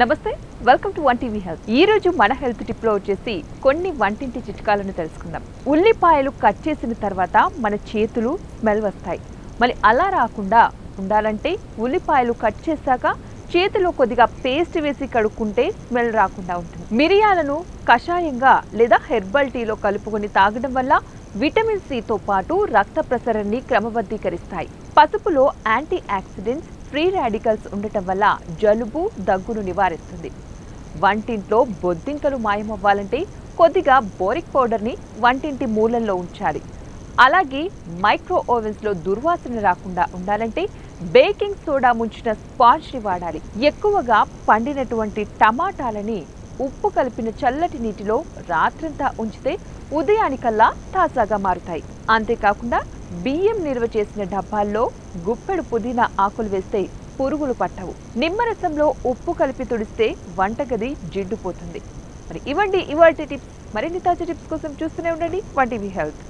నమస్తే welcome to one TV health ఈ రోజు మన హెల్త్ టిప్లో వచ్చేసి కొన్ని వంటింటి చిట్కాలను తెలుసుకుందాం. ఉల్లిపాయలు కట్ చేసిన తర్వాత మన చేతులు స్మెల్ వస్తాయి మరి అలా రాకుండా ఉండాలంటే ఉల్లిపాయలు కట్ చేశాక చేతిలో కొద్దిగా పేస్ట్ వేసి కడుక్కుంటే స్మెల్ రాకుండా ఉంటుంది. మిరియాలను కషాయంగా లేదా హెర్బల్ టీలో కలుపుకొని తాగడం వల్ల విటమిన్ సితో పాటు రక్త ప్రసరణని క్రమబద్ధీకరిస్తాయి. పసుపులో యాంటీ ఆక్సిడెంట్స్ ఫ్రీ రాడికల్స్ ఉండటం వల్ల జలుబు దగ్గును నివారిస్తుంది. వంటింట్లో బొద్దింకలు మాయమవ్వాలంటే కొద్దిగా బోరిక్ పౌడర్ని వంటింటి మూలల్లో ఉంచాలి. అలాగే మైక్రో ఓవెన్స్లో దుర్వాసన రాకుండా ఉండాలంటే బేకింగ్ సోడా ముంచిన స్పాంజ్ని వాడాలి. ఎక్కువగా పండినటువంటి టమాటాలని ఉప్పు కలిపిన చల్లటి నీటిలో రాత్రంతా ఉంచితే ఉదయానికల్లా తాజాగా మారుతాయి. అంతేకాకుండా బియ్యం నిల్వ చేసిన డబ్బాల్లో గుప్పెడు పుదీనా ఆకులు వేస్తే పురుగులు పట్టవు. నిమ్మరసంలో ఉప్పు కలిపి తుడిస్తే వంటగది జిడ్డుపోతుంది. మరి ఇవ్వండి ఇవాటి టిప్స్. మరిన్ని తాజా టిప్స్ కోసం చూస్తూనే ఉండండి. One TV health.